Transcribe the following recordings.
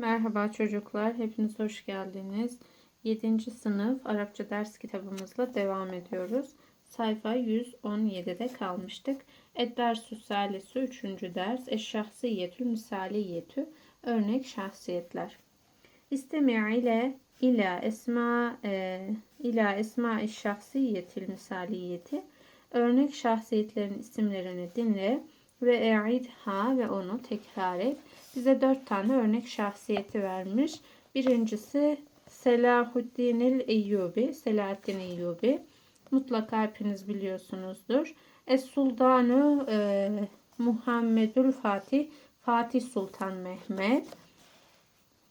Merhaba çocuklar, hepiniz hoş geldiniz. 7. sınıf Arapça ders kitabımızla devam ediyoruz. Sayfa 117'de kalmıştık. Eddersü salisi 3. ders Eşşahsiyetül misaliyetü örnek şahsiyetler. İstemi' ile ila esma e, ila esma şahsiyetil misaliyeti örnek şahsiyetlerin isimlerini dinle ve e'idha ve onu tekrar et. Bize dört tane örnek şahsiyeti vermiş. Birincisi Selahuddin Eyyubi, Selahaddin Eyyubi. Mutlaka hepiniz biliyorsunuzdur. Es Sultanu e, Muhammedül Fatih, Fatih Sultan Mehmet.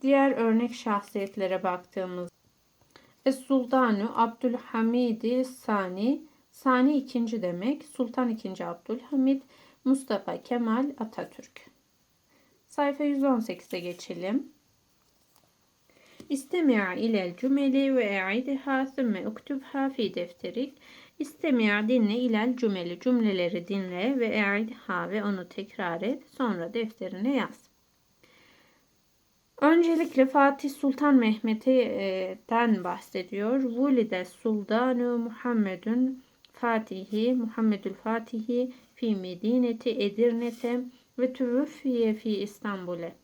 Diğer örnek şahsiyetlere baktığımız Es Sultanu Abdülhamid Sani, Sani ikinci demek. Sultan ikinci Abdülhamid, Mustafa Kemal Atatürk. Sayfa 118'e geçelim. İstemi'a ilel cümeli ve e'idiha sümme uktubha fi defterik. İstemi'a dinle ilel cümeli cümleleri dinle ve e'idiha ve onu tekrar et. Sonra defterine yaz. Öncelikle Fatih Sultan Mehmet'ten bahsediyor. Vulide Sultanu Muhammedun Fatihi, Muhammedül Fatihi fi Medineti Edirne'te ve tüvüffiye fi İstanbul'e.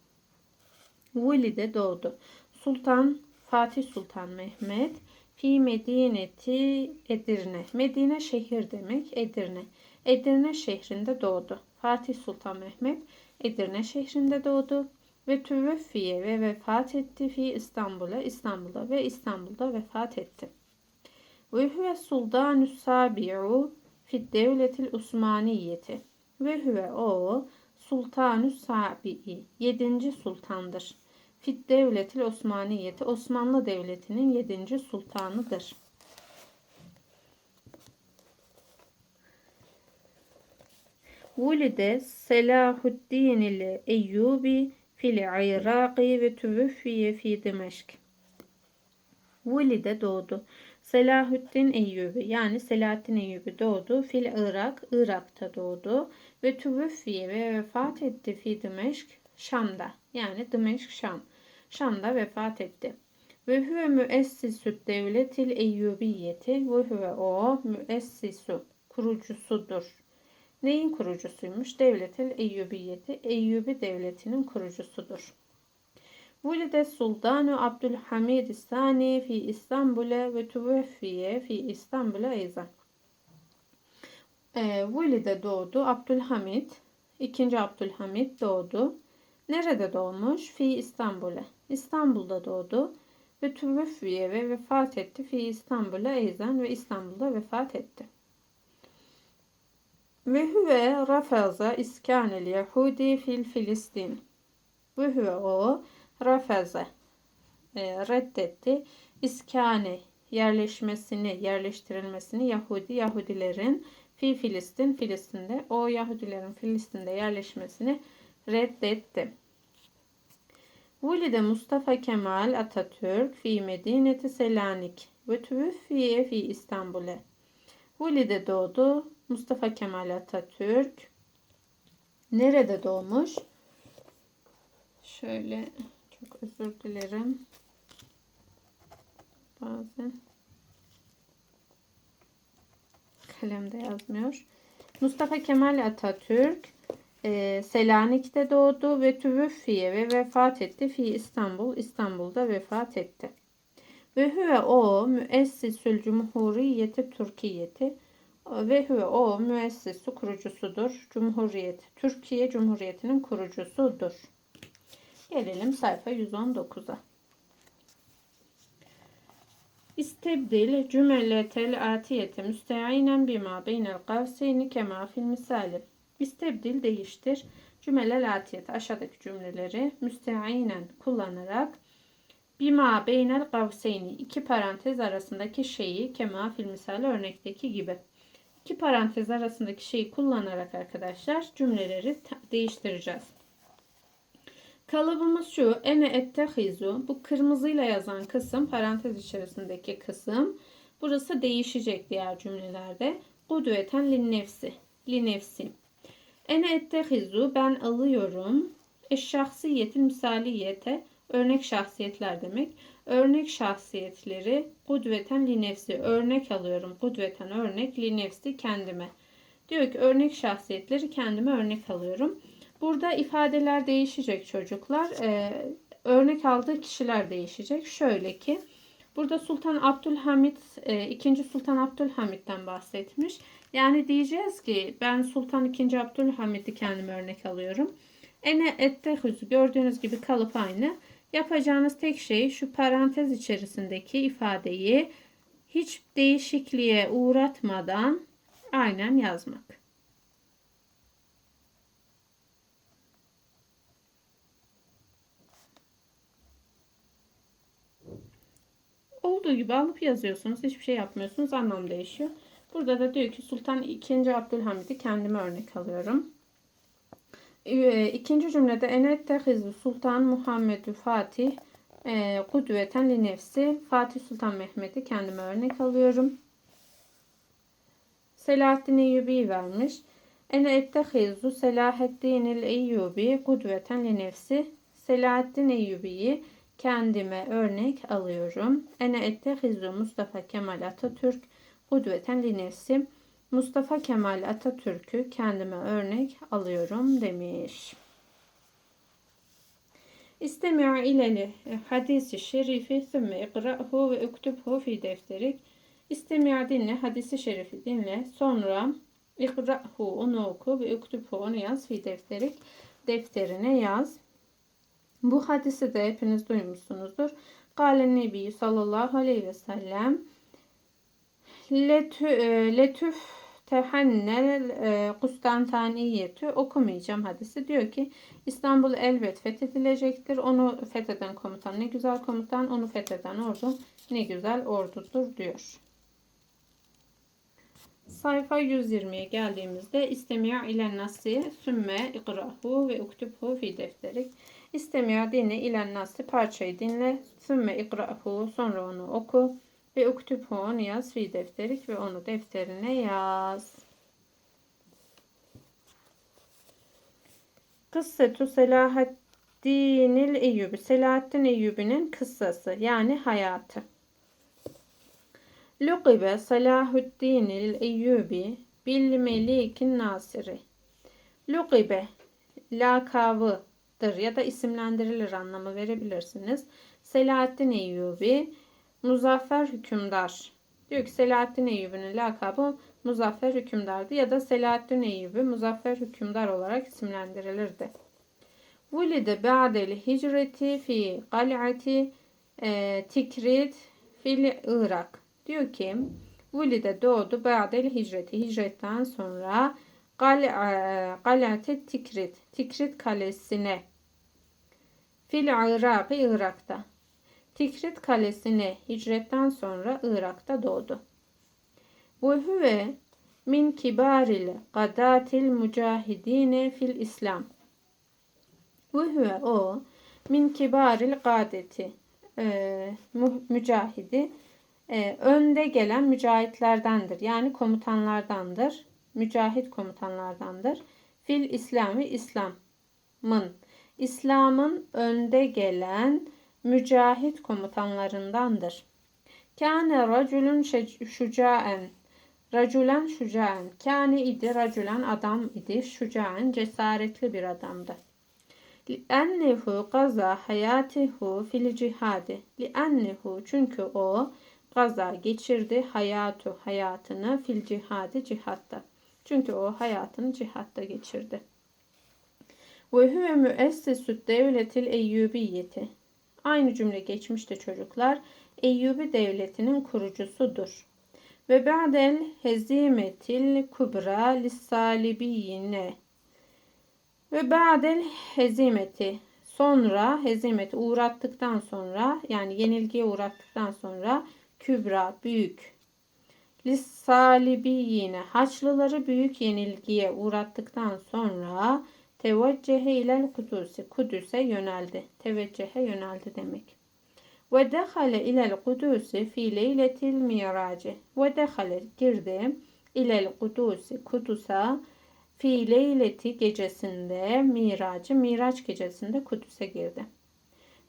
Vulide doğdu. Sultan Fatih Sultan Mehmet fi Medineti Edirne. Medine şehir demek Edirne. Edirne şehrinde doğdu. Fatih Sultan Mehmet Edirne şehrinde doğdu ve tüveffiye ve vefat etti fi İstanbul'a İstanbul'da ve İstanbul'da vefat etti. Ve huve sultanü sabi'u fi devletil Osmaniyeti ve huve o sultanü sabi'i yedinci sultandır. Fit devletil Osmaniyeti Osmanlı Devleti'nin yedinci sultanıdır. Vulide Selahuddin ile Eyyubi fil Iraki ve tüvüffiye fi Dimeşk. Vulide doğdu. Selahuddin Eyyubi yani Selahaddin Eyyubi doğdu. Fil Irak, Irak'ta doğdu. Ve tüvüffiye ve vefat etti fi Dimeşk, Şam'da. Yani Dimeşk, Şam. Şam'da vefat etti. Ve huve müessisü devletil Eyyubiyeti ve huve o müessisu kurucusudur. Neyin kurucusuymuş? Devletil Eyyubiyeti, Eyyubi devletinin kurucusudur. Vulide Sultanu Abdülhamid Sani fi İstanbul'e ve tuveffiye fi İstanbul'e eyzan. E, Vulide doğdu. Abdülhamid, ikinci Abdülhamid doğdu. Nerede doğmuş? Fi İstanbul'e. İstanbul'da doğdu. Ve tuveffiye ve vefat etti. Fi İstanbul'e eyzan ve İstanbul'da vefat etti. Ve huve rafaza iskanel Yahudi fil Filistin. Ve huve o rafaza e, reddetti. İskane yerleşmesini, yerleştirilmesini Yahudi, Yahudilerin fi Filistin, Filistin'de o Yahudilerin Filistin'de yerleşmesini reddetti. Vulide Mustafa Kemal Atatürk fi Medineti Selanik ve tüvüffiye fi İstanbul'e. Vulide doğdu. Mustafa Kemal Atatürk. Nerede doğmuş? Şöyle özür dilerim. Bazen kalemde yazmıyor. Mustafa Kemal Atatürk e, Selanik'te doğdu ve tüvüffiye ve vefat etti. Fi İstanbul, İstanbul'da vefat etti. Ve huve o müessisül cumhuriyeti Türkiye'ti ve huve o müessisi kurucusudur. Cumhuriyet, Türkiye Cumhuriyeti'nin kurucusudur. Gelelim sayfa 119'a. İstebdil cümletel atiyete müsteaynen bima beynel kavseyni kema fil misali. İstebdil değiştir. Cümleler atiyete aşağıdaki cümleleri müsteaynen kullanarak bima beynel kavseyni iki parantez arasındaki şeyi kema fil misali örnekteki gibi. İki parantez arasındaki şeyi kullanarak arkadaşlar cümleleri değiştireceğiz. Kalıbımız şu. Ene ettehizu. Bu kırmızıyla yazan kısım parantez içerisindeki kısım. Burası değişecek diğer cümlelerde. Kudveten lin nefsi. Li nefsi. Ene ettehizu. Ben alıyorum. Eşşahsiyetin misaliyete. örnek şahsiyetler demek. Örnek şahsiyetleri kudveten li nefsi örnek alıyorum. Kudveten örnek li nefsi kendime. Diyor ki örnek şahsiyetleri kendime örnek alıyorum. Burada ifadeler değişecek çocuklar. Ee, örnek aldığı kişiler değişecek. Şöyle ki burada Sultan Abdülhamit, e, 2. Sultan Abdülhamit'ten bahsetmiş. Yani diyeceğiz ki ben Sultan II. Abdülhamit'i kendime örnek alıyorum. Ene ettehüzü gördüğünüz gibi kalıp aynı. Yapacağınız tek şey şu parantez içerisindeki ifadeyi hiç değişikliğe uğratmadan aynen yazmak. Olduğu gibi alıp yazıyorsunuz. Hiçbir şey yapmıyorsunuz. Anlam değişiyor. Burada da diyor ki Sultan II. Abdülhamid'i kendime örnek alıyorum. Ee, İkinci cümlede enettehizu Sultan Muhammedü Fatih e, kudveten li nefsi Fatih Sultan Mehmet'i kendime örnek alıyorum. Selahaddin Eyyubi vermiş. Ene ettehizu Selahaddinil Eyyubi kudveten li nefsi Selahaddin Eyyubi'yi kendime örnek alıyorum. Ene ettehizu Mustafa Kemal Atatürk kudveten li nefsi Mustafa Kemal Atatürk'ü kendime örnek alıyorum demiş. İstemi'a ileli hadisi şerifi sümme ikra'hu ve uktubhu fi defterik. İstemi'a dinle, hadisi şerifi dinle. Sonra ikra'hu onu oku ve uktubhu onu yaz fi defterik. Defterine yaz. Bu hadisi de hepiniz duymuşsunuzdur. Kale Nebi sallallahu aleyhi ve sellem letü, e, letüf tehannel e, Kustantaniyetü okumayacağım hadisi. Diyor ki İstanbul elbet fethedilecektir. Onu fetheden komutan ne güzel komutan, onu fetheden ordu ne güzel ordudur diyor. Sayfa 120'ye geldiğimizde istemiya ile nasi sümme ikrahu ve uktubhu fi defterik. İstemiya dinle ile nasi parçayı dinle sümme ikrahu sonra onu oku ve uktubhu onu yaz fi defterik ve onu defterine yaz. Kıssetu Selahaddinil Eyyubi. Selahaddin Eyyubi'nin kıssası yani hayatı. Lukibe Salahuddinil Eyyubi bil melikin nasiri. Lukibe lakabıdır ya da isimlendirilir anlamı verebilirsiniz. Selahaddin Eyyubi Muzaffer hükümdar. Diyor ki Selahaddin Eyyubi'nin lakabı Muzaffer hükümdardı ya da Selahaddin Eyyubi Muzaffer hükümdar olarak isimlendirilirdi. Vulide ba'del hicreti fi qal'ati e, Tikrit fil Irak. Diyor ki Vulide doğdu ba'del hicreti. Hicretten sonra qal'ati Tikrit. Tikrit kalesine fil Irak Irak'ta. Tikrit kalesine hicretten sonra Irak'ta doğdu. Bu huve min kibaril gadatil mücahidine fil İslam. Bu huve o min kibaril gadeti e, mücahidi e, önde gelen mücahitlerdendir. Yani komutanlardandır. Mücahit komutanlardandır. Fil İslami İslam'ın İslam'ın önde gelen mücahit komutanlarındandır. Kâne raculun şucaen. Raculen şucaen. Kâne idi raculen adam idi. Şucaen cesaretli bir adamdı. Li'ennehu gaza hayatihu fil cihadi. Li'ennehu çünkü o gaza geçirdi hayatu hayatını fil cihadi cihatta. Çünkü o hayatını cihatta geçirdi. Ve huve müessesü devletil eyyubiyeti. Aynı cümle geçmişte çocuklar. Eyyubi devletinin kurucusudur. Ve ba'del hezimetil kubra lissalibiyine. Ve ba'del hezimeti sonra hezimeti uğrattıktan sonra yani yenilgiye uğrattıktan sonra kübra büyük lissalibiyine haçlıları büyük yenilgiye uğrattıktan sonra Teveccehe ilel kudusi. Kudüs'e yöneldi. Teveccehe yöneldi demek. Ve dehale ilel kudusi fi leyletil miraci. Ve dehale girdi ilel kudusi. Kudüs'e fi leyleti gecesinde miracı. Miraç gecesinde Kudüs'e girdi.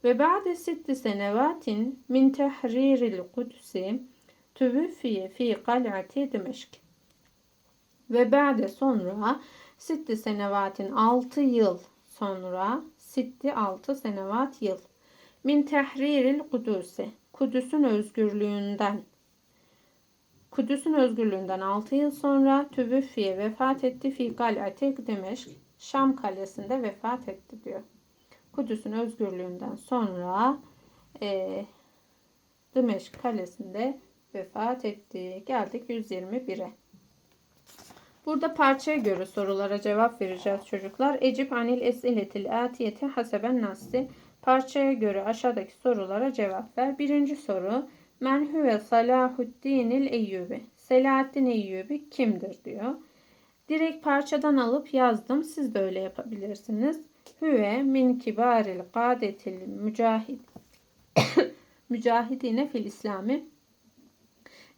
Ve ba'de sitti senevatin min tehriril kudüsi tüvüffiye fi kal'ati Dimeşk. Ve ba'de sonra sitti senevatin 6 yıl sonra sitti 6 senevat yıl min tehriril kudüsi Kudüs'ün özgürlüğünden Kudüs'ün özgürlüğünden 6 yıl sonra Tübüffiye vefat etti fi kal'ati Dimeşk Şam kalesinde vefat etti diyor. Kudüs'ün özgürlüğünden sonra e, Dimeşk kalesinde vefat etti. Geldik 121'e. Burada parçaya göre sorulara cevap vereceğiz çocuklar. Ecip anil esiletil atiyeti haseben nasli. Parçaya göre aşağıdaki sorulara cevap ver. Birinci soru. Men huve Salahuddinil Eyyubi. Selahaddin Eyyubi kimdir diyor. Direkt parçadan alıp yazdım. Siz de öyle yapabilirsiniz. Hüve min kibaril kadetil mücahid mücahidine fil İslami.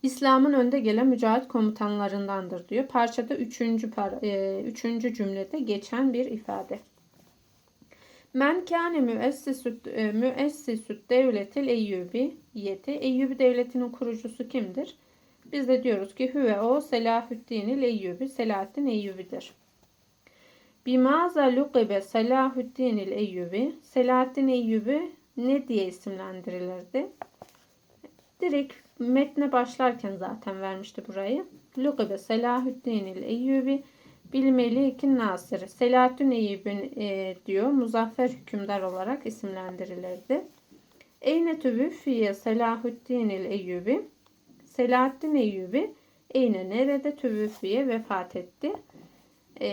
İslam'ın önde gelen mücahit komutanlarındandır diyor. Parçada üçüncü, par, e, üçüncü cümlede geçen bir ifade. Men kâne müessisüt, e, müessisüt devletil Eyyubi yeti. Eyyubi devletinin kurucusu kimdir? Biz de diyoruz ki Hüve o Selahuddin Eyyubi. Selahaddin Eyyubi'dir. Bimaza lukibe Selahuddin Eyyubi. Selahaddin Eyyubi ne diye isimlendirilirdi? Direkt metne başlarken zaten vermişti burayı. Lukibe Selahuddin Eyyubi bil Melikin Nasir. Selahaddin Eyyubi e, diyor muzaffer hükümdar olarak isimlendirilirdi. Eyne tüvüffiye Selahuddin Eyyubi. Selahaddin Eyyubi Eyne nerede tüvüffiye vefat etti. E,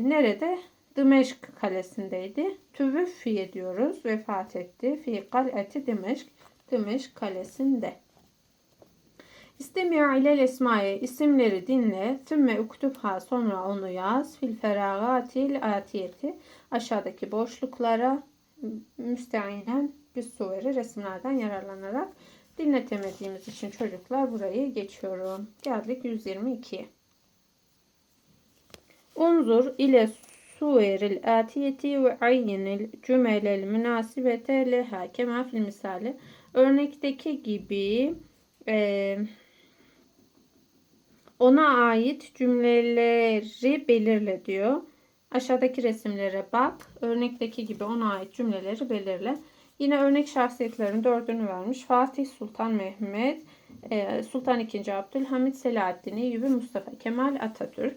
nerede? Dimeşk kalesindeydi. Tüvüffiye diyoruz. Vefat etti. Fi kaleti Dimeşk. Dimeşk kalesinde. İstemiyor ilel esmaya isimleri dinle. Sümme uktubha sonra onu yaz. Fil feragatil atiyeti aşağıdaki boşluklara müsteinen bir suveri resimlerden yararlanarak dinletemediğimiz için çocuklar burayı geçiyorum. Geldik 122'ye. Unzur ile suveril atiyeti ve ayyinil cümelel münasibete leha kema fil misali. Örnekteki gibi e, ona ait cümleleri belirle diyor. Aşağıdaki resimlere bak. Örnekteki gibi ona ait cümleleri belirle. Yine örnek şahsiyetlerin dördünü vermiş. Fatih Sultan Mehmet, e, Sultan II. Abdülhamit Selahaddin Eyyubi Mustafa Kemal Atatürk.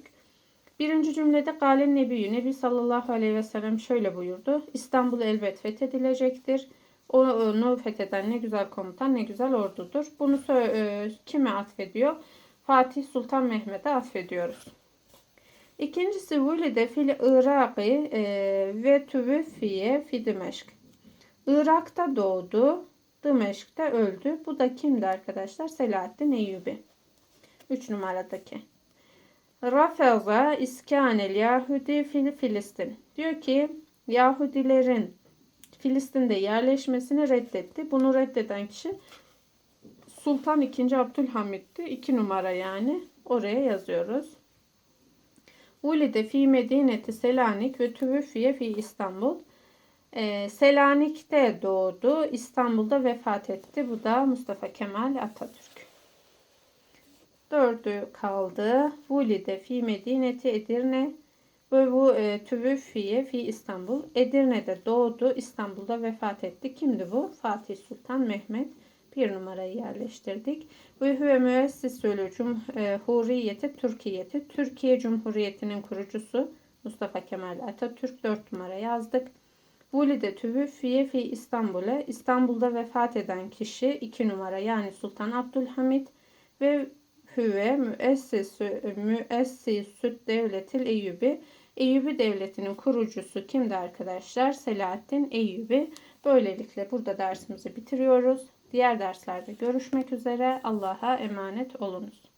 Birinci cümlede Galen Nebiyyü Nebi sallallahu aleyhi ve sellem şöyle buyurdu. İstanbul elbet fethedilecektir. Onu fetheden ne güzel komutan ne güzel ordudur. Bunu e, kime atfediyor? Fatih Sultan Mehmet'e affediyoruz. İkincisi Vulide fil Irak'ı e, ve tüvüffiye fi Dimeşk. Irak'ta doğdu, Dimeşk'te öldü. Bu da kimdi arkadaşlar? Selahaddin Eyyubi. 3 numaradaki. Rafaza iskanel Yahudi fil Filistin. Diyor ki Yahudilerin Filistin'de yerleşmesini reddetti. Bunu reddeden kişi Sultan II. Abdülhamit'ti. 2 numara yani. Oraya yazıyoruz. Ulide fi Medineti Selanik ve tüvüfiye fi İstanbul. Ee, Selanik'te doğdu. İstanbul'da vefat etti. Bu da Mustafa Kemal Atatürk. Dördü kaldı. Vulide fi Medineti Edirne ve bu e, tüvüfiye fi İstanbul. Edirne'de doğdu. İstanbul'da vefat etti. Kimdi bu? Fatih Sultan Mehmet bir numarayı yerleştirdik. Ve huve müessisülü Cumhuriyeti Türkiye'ti. Türkiye Cumhuriyeti'nin kurucusu Mustafa Kemal Atatürk 4 numara yazdık. Vulide tüvüffiye fi İstanbul'e İstanbul'da vefat eden kişi 2 numara yani Sultan Abdülhamit ve hüve müessisü müessisüt devletil Eyyubi Eyyubi devletinin kurucusu kimdi arkadaşlar? Selahaddin Eyyubi. Böylelikle burada dersimizi bitiriyoruz. Diğer derslerde görüşmek üzere. Allah'a emanet olunuz.